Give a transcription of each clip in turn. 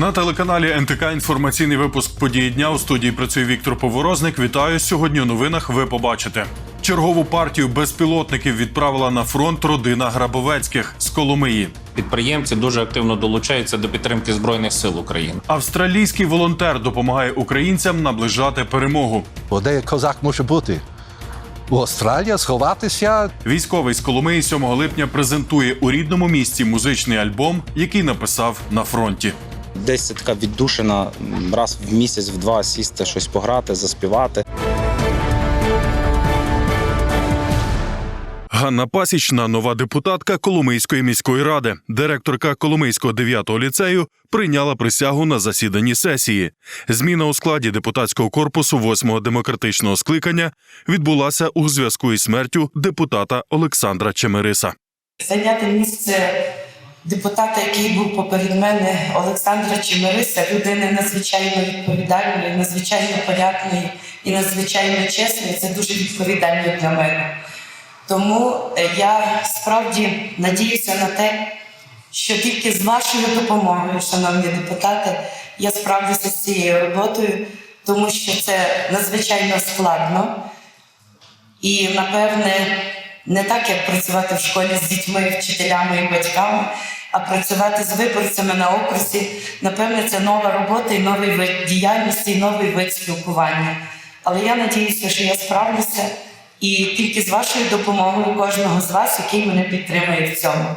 На телеканалі НТК інформаційний випуск події дня у студії працює Віктор Поворозник. Вітаю сьогодні. У новинах ви побачите. Чергову партію безпілотників відправила на фронт родина Грабовецьких з Коломиї. Підприємці дуже активно долучаються до підтримки збройних сил України. Австралійський волонтер допомагає українцям наближати перемогу. Бо де козак може бути? У Австралії сховатися Військовий з Коломиї 7 липня презентує у рідному місті музичний альбом, який написав на фронті. Десь це така віддушина раз в місяць, в два сісти, щось пограти, заспівати. Ганна Пасічна, нова депутатка Коломийської міської ради, директорка Коломийського 9-го ліцею, прийняла присягу на засіданні сесії. Зміна у складі депутатського корпусу 8-го демократичного скликання відбулася у зв'язку із смертю депутата Олександра Чемериса. зайняти місце депутата, який був поперед мене, Олександра Чемериса, людини надзвичайно відповідальної, надзвичайно порядної і надзвичайно чесної. Це дуже відповідально для мене. Тому е, я справді надіюся на те, що тільки з вашою допомогою, шановні депутати, я справлюся з цією роботою, тому що це надзвичайно складно. І, напевне, не так, як працювати в школі з дітьми, вчителями і батьками, а працювати з виборцями на окрузі. Напевне, це нова робота і новий вид діяльності, і новий вид спілкування. Але я надіюся, що я справлюся і тільки з вашою допомогою кожного з вас, який мене підтримує в цьому.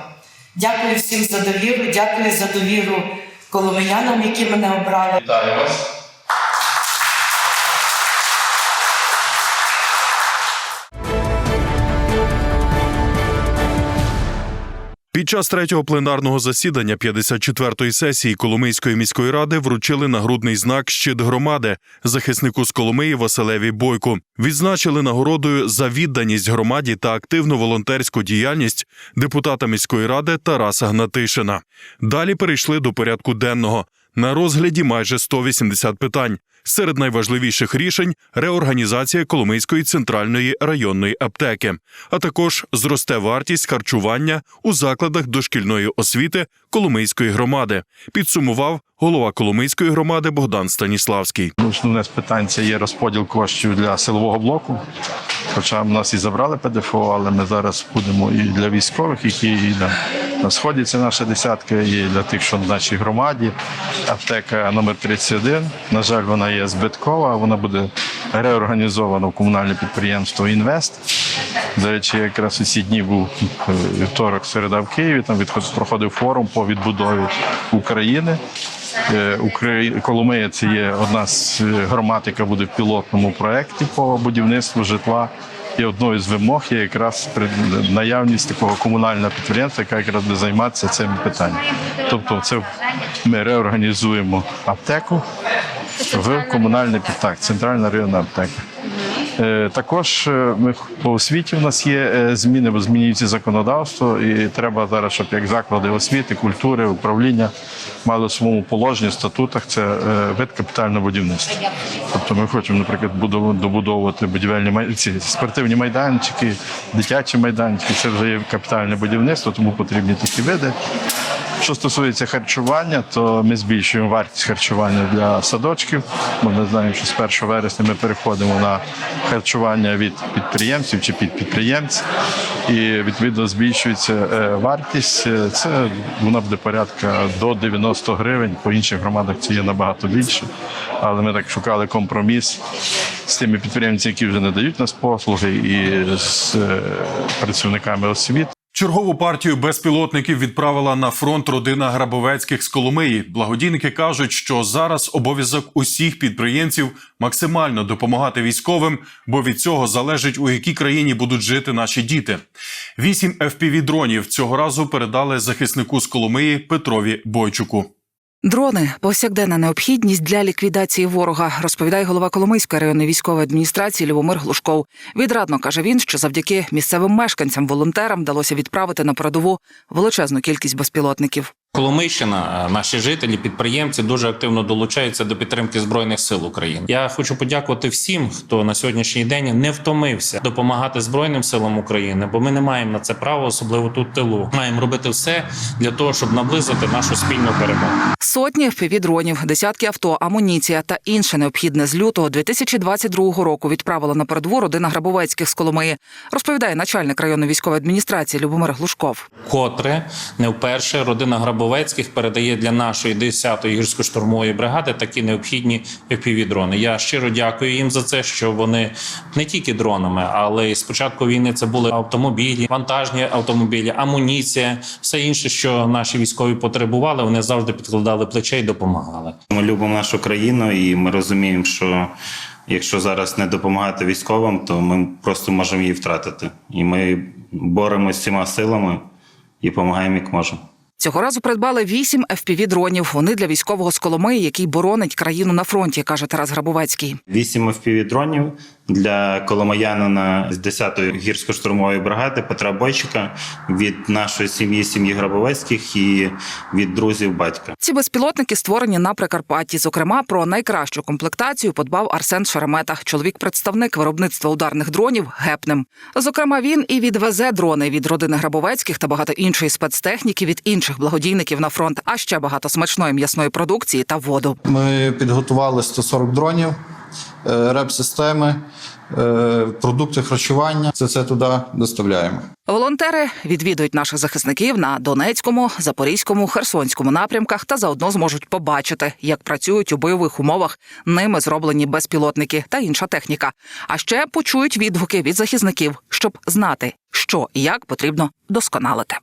Дякую всім за довіру, дякую за довіру коломиянам, які мене обрали. Вітаю вас. Під час третього пленарного засідання 54-ї сесії Коломийської міської ради вручили нагрудний знак Щит громади захиснику з Коломиї Василеві Бойку. Відзначили нагородою за відданість громаді та активну волонтерську діяльність депутата міської ради Тараса Гнатишина. Далі перейшли до порядку денного. На розгляді майже 180 питань. Серед найважливіших рішень реорганізація Коломийської центральної районної аптеки, а також зросте вартість харчування у закладах дошкільної освіти Коломийської громади. Підсумував голова Коломийської громади Богдан Станіславський. Ну, Основне з питань це є розподіл коштів для силового блоку. Хоча в нас і забрали ПДФО, але ми зараз будемо і для військових, які і на сході це наша десятка, і для тих, що в нашій громаді. Аптека номер 31. На жаль, вона є збиткова, вона буде реорганізована в комунальне підприємство Інвест. До речі, якраз у ці дні був е, вівторок середа в Києві. Там проходив форум по відбудові України. Е, Коломия це є одна з е, громад, яка буде в пілотному проєкті по будівництву житла. І одною з вимог є якраз наявність такого комунального підприємства, яка якраз буде займатися цим питанням. Тобто, це ми реорганізуємо аптеку в комунальний підтак, центральна районна аптека. Е, Також е, ми по освіті в нас є е, зміни, бо змінюється законодавство, і треба зараз, щоб як заклади освіти, культури, управління мали в своєму положенні, статутах це вид капітального будівництва. Тобто ми хочемо, наприклад, добудовувати будівельні ці спортивні майданчики, дитячі майданчики. Це вже є капітальне будівництво, тому потрібні такі види. Що стосується харчування, то ми збільшуємо вартість харчування для садочків. Бо ми знаємо, що з 1 вересня ми переходимо на харчування від підприємців чи під підприємців, і відповідно збільшується е, вартість. Е, Це вона буде порядка до 90 гривень. По інших громадах це є набагато більше. Але ми так шукали компроміс з тими підприємцями, які вже надають нас послуги, і з е, працівниками освіти. Чергову партію безпілотників відправила на фронт родина Грабовецьких з Коломиї. Благодійники кажуть, що зараз обов'язок усіх підприємців максимально допомагати військовим, бо від цього залежить у якій країні будуть жити наші діти. Вісім fpv дронів цього разу передали захиснику з Коломиї Петрові Бойчуку. Дрони повсякденна необхідність для ліквідації ворога, розповідає голова Коломийської районної військової адміністрації Любомир Глушков. Відрадно каже він, що завдяки місцевим мешканцям, волонтерам вдалося відправити на передову величезну кількість безпілотників. Коломийщина, е, наші жителі, підприємці дуже активно долучаються до підтримки збройних сил України. Я хочу подякувати всім, хто на сьогоднішній день не втомився допомагати збройним силам України, бо ми не маємо на це права, особливо тут тилу. Маємо робити все для того, щоб наблизити нашу спільну перемогу. Сотні FPV-дронів, десятки авто, амуніція та інше необхідне з лютого 2022 року відправила на передову родина Грабовецьких з Коломиї, розповідає начальник районної військової адміністрації Любомир Глушков. Котре не вперше родина Грабовецьких передає для нашої 10-ї гірсько-штурмової бригади такі необхідні FPV-дрони. Я щиро дякую їм за це, що вони не тільки дронами, але й з початку війни це були автомобілі, вантажні автомобілі, амуніція, все інше, що наші військові потребували. Вони завжди підкладали плече і допомагали. Ми любимо нашу країну, і ми розуміємо, що якщо зараз не допомагати військовим, то ми просто можемо її втратити. І ми боремося цими силами і допомагаємо як можемо. Цього разу придбали вісім FPV-дронів. Вони для військового з Коломиї, який боронить країну на фронті, каже Тарас Грабовецький. Вісім FPV-дронів для коломиянина з 10-ї гірсько-штурмової бригади Петра Бойчика від нашої сім'ї, сім'ї Грабовецьких і від друзів батька. Ці безпілотники створені на Прикарпатті. Зокрема, про найкращу комплектацію подбав Арсен Шеремета, чоловік-представник виробництва ударних дронів Гепнем. Зокрема, він і відвезе дрони від родини Грабовецьких та багато іншої спецтехніки від інших благодійників на фронт, а ще багато смачної м'ясної продукції та воду. Ми підготували 140 дронів, реп-системи, е, продукти харчування. Це все туди доставляємо. Волонтери відвідують наших захисників на Донецькому, Запорізькому, Херсонському напрямках та заодно зможуть побачити, як працюють у бойових умовах ними зроблені безпілотники та інша техніка. А ще почують відгуки від захисників, щоб знати, що і як потрібно досконалити.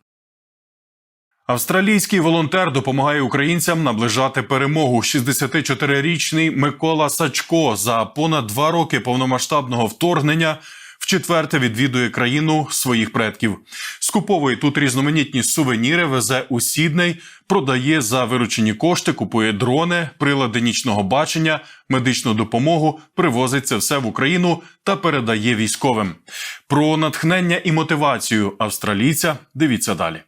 Австралійський волонтер допомагає українцям наближати перемогу. 64-річний Микола Сачко за понад два роки повномасштабного вторгнення вчетверте відвідує країну своїх предків. Скуповує тут різноманітні сувеніри, везе у Сідней, продає за виручені кошти, купує дрони, прилади нічного бачення, медичну допомогу, привозить це все в Україну та передає військовим. Про натхнення і мотивацію австралійця дивіться далі.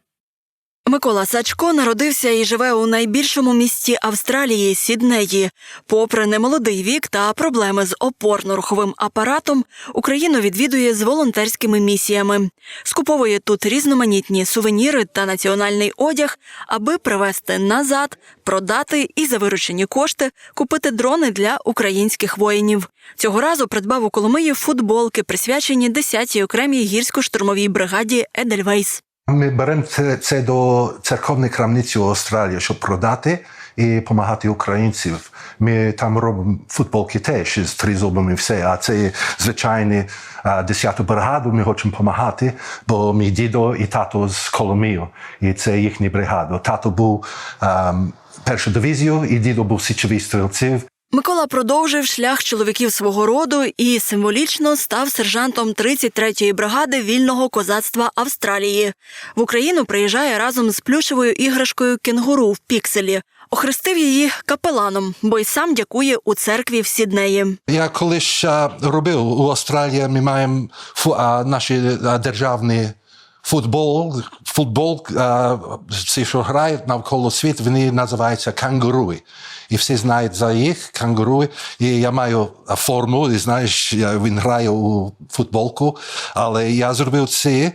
Микола Сачко народився і живе у найбільшому місті Австралії Сіднеї. Попри немолодий вік та проблеми з опорно-руховим апаратом, Україну відвідує з волонтерськими місіями. Скуповує тут різноманітні сувеніри та національний одяг, аби привезти назад, продати і за виручені кошти купити дрони для українських воїнів. Цього разу придбав у Коломиї футболки, присвячені 10-й окремій гірсько-штурмовій бригаді Едельвейс. Ми беремо це, це до церковної крамниці у Австралії, щоб продати і допомагати українцям. Ми там робимо футболки теж з тризубами все, а це звичайні 10-ту бригаду ми хочемо допомагати, бо мій дідо і тато з Коломію, і це їхня бригада. Тато був ем, першу дивізію, і дідо був січовий стрільців. Микола продовжив шлях чоловіків свого роду і символічно став сержантом 33-ї бригади вільного козацтва Австралії. В Україну приїжджає разом з плюшевою іграшкою кенгуру в пікселі. Охрестив її капеланом, бо й сам дякує у церкві в Сіднеї. Я колись а, робив у Австралії, ми маємо фу, наші державні футбол, футбол, а, всі, що грають навколо світу, вони називаються кангуруи. І всі знають за їх кангуруи. І я маю форму, і знаєш, він грає у футболку, але я зробив це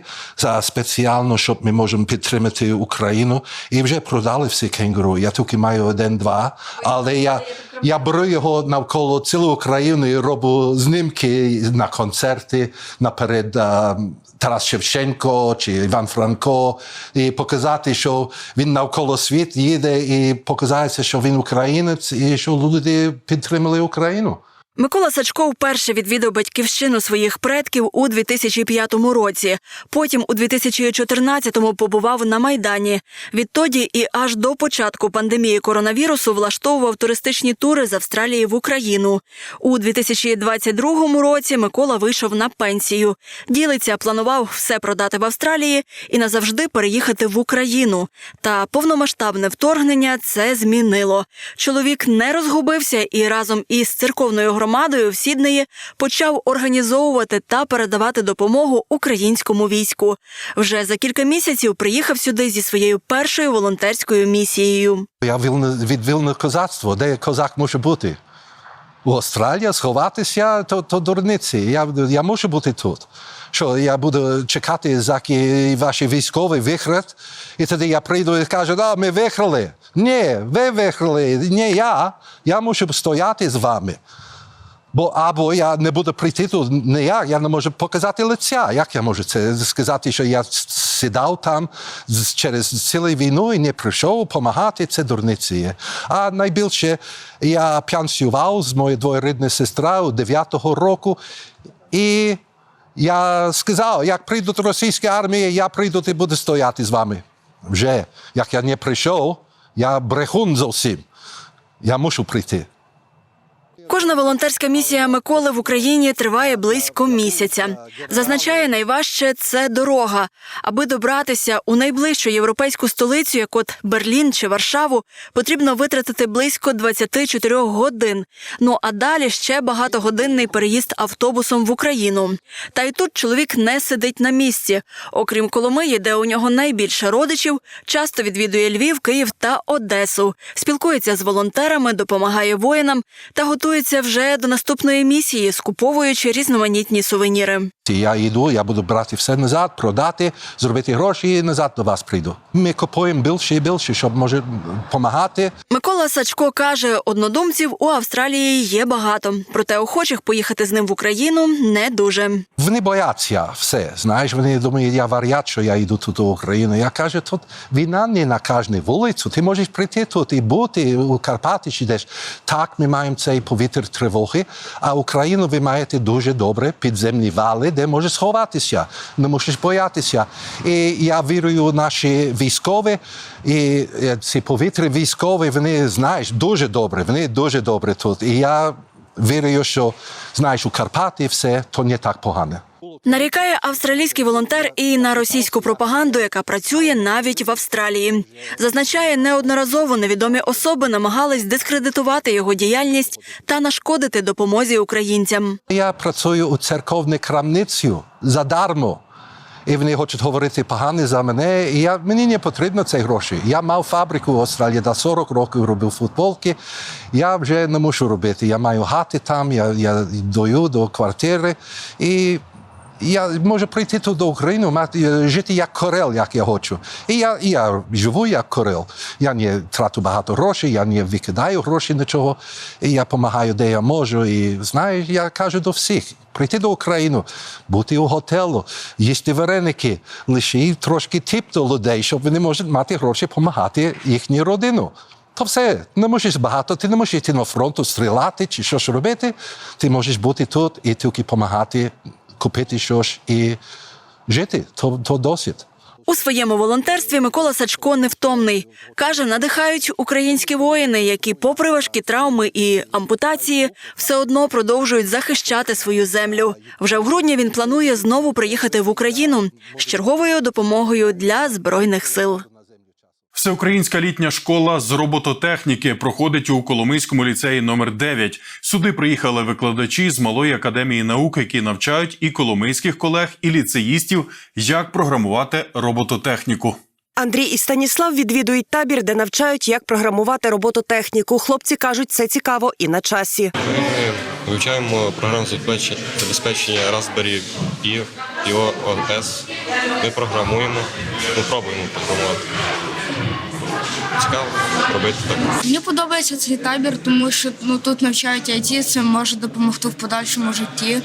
спеціально, щоб ми можемо підтримати Україну. І вже продали всі кенгуру. Я тільки маю один-два, але я, я беру його навколо цілої України і роблю знімки на концерти наперед. Тарас Шевченко чи Іван Франко, і показати, що він навколо світ їде, і показається, що він українець, і що люди підтримали Україну. Микола Сачко вперше відвідав батьківщину своїх предків у 2005 році. Потім у 2014-му побував на Майдані. Відтоді і аж до початку пандемії коронавірусу влаштовував туристичні тури з Австралії в Україну. У 2022 році Микола вийшов на пенсію. Ділиться, планував все продати в Австралії і назавжди переїхати в Україну. Та повномасштабне вторгнення це змінило. Чоловік не розгубився і разом із церковною громадою громадою в Сіднеї почав організовувати та передавати допомогу українському війську. Вже за кілька місяців приїхав сюди зі своєю першою волонтерською місією. Я вільне, від вільного козацтва, де козак може бути? У Австралії сховатися, то, то дурниці. Я, я можу бути тут. Що я буду чекати, заки ваші військові виграють, і тоді я прийду і кажу, да, ми виграли. Ні, ви виграли, не я. Я мушу стояти з вами. Бо або я не буду прийти тут, не я, я не можу показати лиця. Як я можу це сказати, що я сідав там через цілу війну і не прийшов допомагати, це дурниці. є. А найбільше я пенсіював з моєю двоюрідною сестрою 9-го року. І я сказав, як прийдуть російські армії, я прийду і буду стояти з вами. Вже, як я не прийшов, я брехун зовсім. Я мушу прийти. Кожна волонтерська місія Миколи в Україні триває близько місяця. Зазначає, найважче це дорога. Аби добратися у найближчу європейську столицю, як от Берлін чи Варшаву, потрібно витратити близько 24 годин. Ну а далі ще багатогодинний переїзд автобусом в Україну. Та й тут чоловік не сидить на місці. Окрім Коломиї, де у нього найбільше родичів, часто відвідує Львів, Київ та Одесу. Спілкується з волонтерами, допомагає воїнам та готується вже до наступної місії, скуповуючи різноманітні сувеніри. Я йду, я буду брати все назад, продати, зробити гроші і назад до вас прийду. Ми купуємо більше і більше, щоб може допомагати. Микола Сачко каже, однодумців у Австралії є багато, проте охочих поїхати з ним в Україну не дуже. Вони бояться все. Знаєш, вони думають, я варіат, що я йду тут у Україну. Я кажу, тут війна не на кожній вулицю. Ти можеш прийти тут і бути у Карпати чи десь. Так, ми маємо цей повітря тривоги, а Україну ви маєте дуже добре підземні вали, де можеш сховатися, не мусиш боятися. І я вірую наші військові, і е, ці повітря військові, вони знаєш, дуже добре, вони дуже добре тут. І я вірю, що знаєш, у Карпати все то не так погано. Нарікає австралійський волонтер і на російську пропаганду, яка працює навіть в Австралії. Зазначає, неодноразово невідомі особи намагались дискредитувати його діяльність та нашкодити допомозі українцям. Я працюю у церковній крамниці задармо. І вони хочуть говорити погане за мене. І я, мені не потрібно ці гроші. Я мав фабрику в Австралії до 40 років робив футболки. Я вже не мушу робити. Я маю гати там, я, я дою до квартири. І я можу прийти тут до України, мати, жити як корел, як я хочу. І я, і я живу як корел. Я не трату багато грошей, я не викидаю гроші нічого. І я допомагаю, де я можу. І знаєш, я кажу до всіх: прийти до України, бути у готелу, їсти вареники, лише трошки тип до людей, щоб вони можуть мати гроші допомагати їхній родину. То все, не можеш багато, ти не можеш йти на фронту, стріляти чи щось робити. Ти можеш бути тут і тільки допомагати, купити щось і жити. То, то досить. У своєму волонтерстві Микола Сачко невтомний. Каже, надихають українські воїни, які, попри важкі травми і ампутації, все одно продовжують захищати свою землю. Вже в грудні він планує знову приїхати в Україну з черговою допомогою для збройних сил. Всеукраїнська літня школа з робототехніки проходить у Коломийському ліцеї номер 9 Сюди приїхали викладачі з малої академії наук, які навчають і коломийських колег, і ліцеїстів, як програмувати робототехніку. Андрій і Станіслав відвідують табір, де навчають, як програмувати робототехніку. Хлопці кажуть, це цікаво і на часі. Ми вивчаємо програму забезпечення- Raspberry Pi, iOS. Ми програмуємо, ми пробуємо програмувати. Цікаво робити так. Мені подобається цей табір, тому що ну, тут навчають IT, це може допомогти в подальшому житті.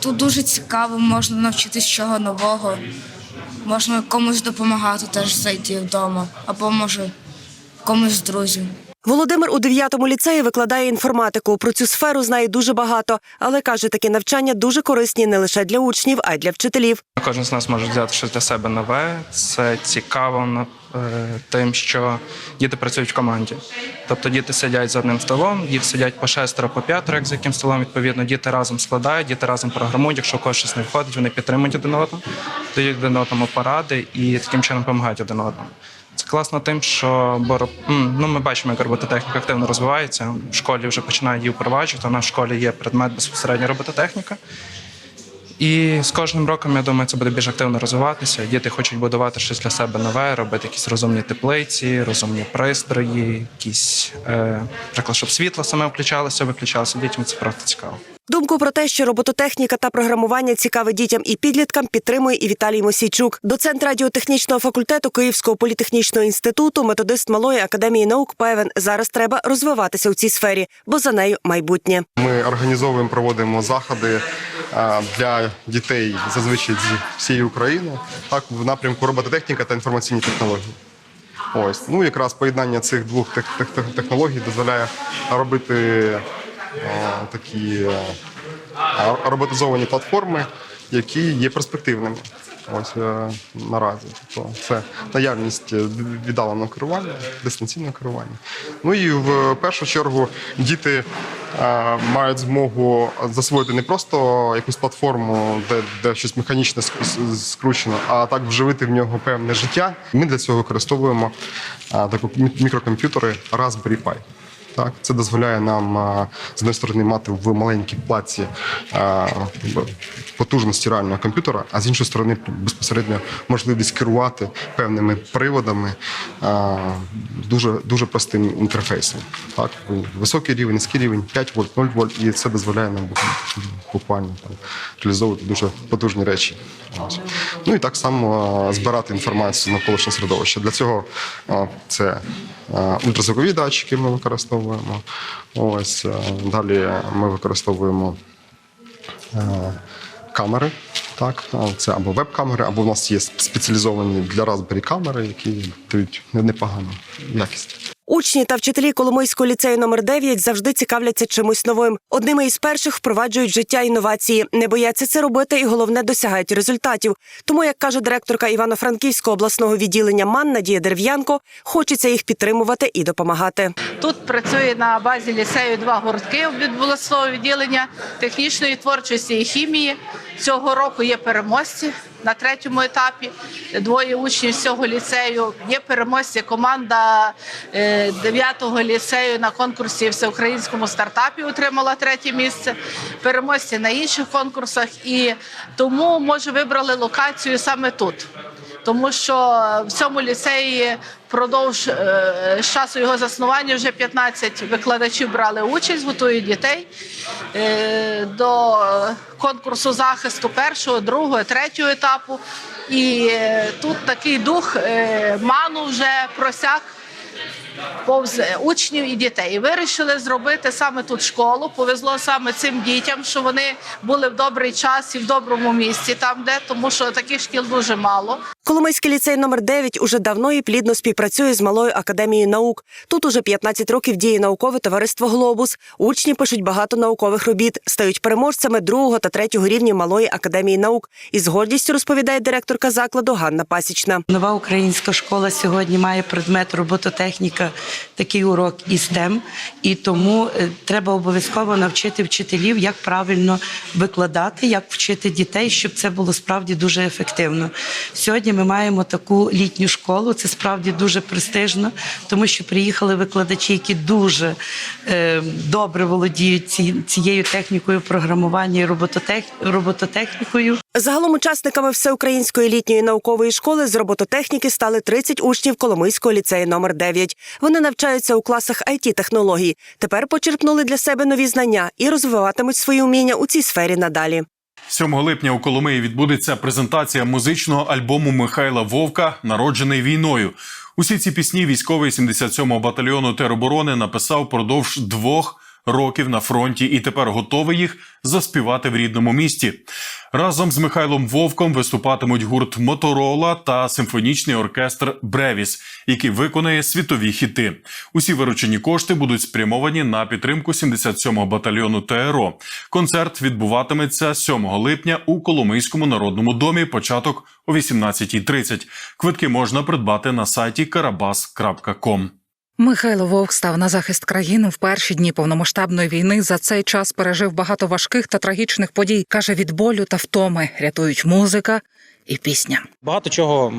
Тут дуже цікаво, можна навчитись чого нового. Можна комусь допомагати теж зайти вдома, або може комусь з друзів. Володимир у 9-му ліцеї викладає інформатику. Про цю сферу знає дуже багато, але каже, такі навчання дуже корисні не лише для учнів, а й для вчителів. Кожен з нас може взяти щось для себе нове. Це цікаво е, тим, що діти працюють в команді. Тобто діти сидять за одним столом, діти сидять по шестеро, по п'ятеро, як за яким столом відповідно. Діти разом складають, діти разом програмують. Якщо когось щось не виходить, вони підтримують один одного, дають один одному поради і таким чином допомагають один одному. Це Класно тим, що бороб... ну, ми бачимо, як робототехніка активно розвивається. В школі вже починають її впроваджувати. У нас в школі є предмет безпосередньо робототехніка. І з кожним роком, я думаю, це буде більш активно розвиватися. Діти хочуть будувати щось для себе нове, робити якісь розумні теплиці, розумні пристрої, якісь, е, наприклад, щоб світло саме включалося, виключалося. Дітям це просто цікаво. Думку про те, що робототехніка та програмування цікаве дітям і підліткам, підтримує і Віталій Мосійчук. Доцент радіотехнічного факультету Київського політехнічного інституту, методист Малої академії наук певен, зараз треба розвиватися у цій сфері, бо за нею майбутнє. Ми організовуємо, проводимо заходи для дітей зазвичай з всієї України, так в напрямку робототехніка та інформаційні технології. Ось ну якраз поєднання цих двох тех- тех- тех- технологій дозволяє робити такі роботизовані платформи, які є перспективними. Ось е, наразі. Тобто це наявність е, віддаленого керування, дистанційного керування. Ну і в першу чергу діти е, мають змогу засвоїти не просто якусь платформу, де, де щось механічне скручено, а так вживити в нього певне життя. Ми для цього використовуємо таку мі- мікрокомп'ютери Raspberry Pi. Так, це дозволяє нам з однієї сторони мати в маленькій плаці потужності реального комп'ютера, а з іншої сторони безпосередньо можливість керувати певними приводами дуже дуже простим інтерфейсом. Так, високий рівень, низький рівень, 5 вольт, 0 вольт, і це дозволяє нам бу- буквально там, реалізовувати дуже потужні речі. Ну і так само збирати інформацію з навколишнього середовища. Для цього це ультразвукові датчики ми використовуємо. Ось далі ми використовуємо камери. Так, це або веб-камери, або в нас є спеціалізовані для Raspberry камери, які дають непогану якість. Учні та вчителі Коломийського ліцею номер 9 завжди цікавляться чимось новим. Одними із перших впроваджують життя інновації, не бояться це робити і головне досягають результатів. Тому, як каже директорка Івано-Франківського обласного відділення МАН Надія Дерев'янко, хочеться їх підтримувати і допомагати. Тут працює на базі ліцею два гуртки обласного відділення технічної творчості і хімії. Цього року є переможці на третьому етапі. Двоє учнів з цього ліцею. Є переможці команда 9-го ліцею на конкурсі всеукраїнському стартапі отримала третє місце. Переможці на інших конкурсах. І тому може вибрали локацію саме тут тому що в цьому ліцеї впродовж е, часу його заснування вже 15 викладачів брали участь, готують дітей е, до конкурсу захисту першого, другого, третього етапу. І е, тут такий дух ману вже просяк повз учнів і дітей. Вирішили зробити саме тут школу. Повезло саме цим дітям, що вони були в добрий час і в доброму місці, там де тому, що таких шкіл дуже мало. Коломийський ліцей номер 9 уже давно і плідно співпрацює з малою академією наук. Тут уже 15 років діє наукове товариство Глобус. Учні пишуть багато наукових робіт, стають переможцями другого та третього рівня малої академії наук. І з гордістю розповідає директорка закладу Ганна Пасічна. Нова українська школа сьогодні має предмет робототехніка, такий урок і STEM, і тому е, треба обов'язково навчити вчителів, як правильно викладати, як вчити дітей, щоб це було справді дуже ефективно. Сьогодні ми маємо таку літню школу. Це справді дуже престижно, тому що приїхали викладачі, які дуже е, добре володіють ці, цією технікою програмування і робототех, робототехнікою. Загалом учасниками всеукраїнської літньої наукової школи з робототехніки стали 30 учнів Коломийського ліцею номер 9. Вони навчаються у класах it технологій Тепер почерпнули для себе нові знання і розвиватимуть свої вміння у цій сфері надалі. 7 липня у Коломиї відбудеться презентація музичного альбому Михайла Вовка Народжений війною. Усі ці пісні військовий 77-го батальйону тероборони написав продовж двох років на фронті і тепер готовий їх заспівати в рідному місті. Разом з Михайлом Вовком виступатимуть гурт Моторола та симфонічний оркестр Бревіс, який виконає світові хіти. Усі виручені кошти будуть спрямовані на підтримку 77-го батальйону ТРО. Концерт відбуватиметься 7 липня у Коломийському народному домі. Початок о 18.30. Квитки можна придбати на сайті karabas.com. Михайло Вовк став на захист країни в перші дні повномасштабної війни. За цей час пережив багато важких та трагічних подій. каже, від болю та втоми рятують музика і пісня. Багато чого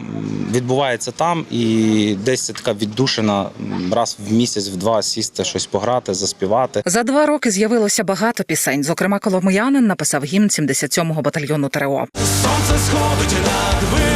відбувається там, і десь це така віддушина раз в місяць, в два сісти, щось пограти, заспівати. За два роки з'явилося багато пісень. Зокрема, коломиянин написав гімн 77-го батальйону ТРО. Сонце сходить над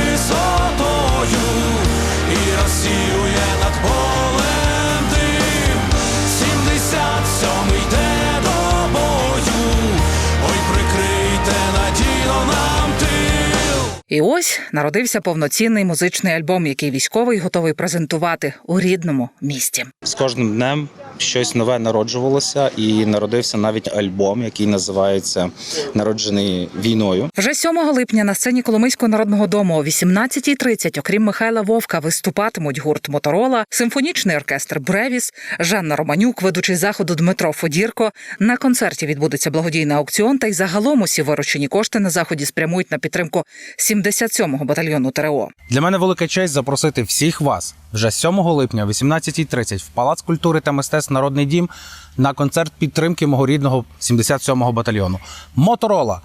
І ось народився повноцінний музичний альбом, який військовий готовий презентувати у рідному місті. З кожним днем щось нове народжувалося, і народився навіть альбом, який називається Народжений війною. Вже 7 липня на сцені Коломийського народного дому о 18.30, окрім Михайла Вовка, виступатимуть гурт Моторола, симфонічний оркестр Бревіс, Жанна Романюк, ведучий заходу Дмитро Фодірко. На концерті відбудеться благодійний аукціон, та й загалом усі виручені кошти на заході спрямують на підтримку 77-го батальйону ТРО. Для мене велика честь запросити всіх вас вже 7 липня о 18.30 в Палац культури та мистецтв Народний дім на концерт підтримки мого рідного 77-го батальйону. Моторола,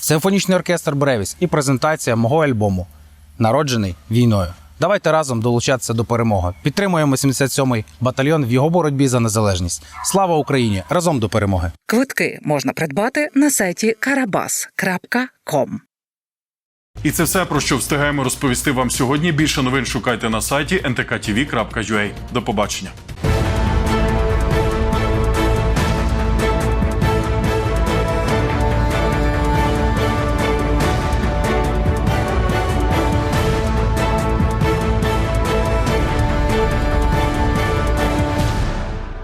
симфонічний оркестр Бревіс і презентація мого альбому Народжений війною. Давайте разом долучатися до перемоги. Підтримуємо 77-й батальйон в його боротьбі за незалежність. Слава Україні! Разом до перемоги! Квитки можна придбати на сайті karabas.com. І це все про що встигаємо розповісти вам сьогодні. Більше новин шукайте на сайті ntktv.ua. До побачення.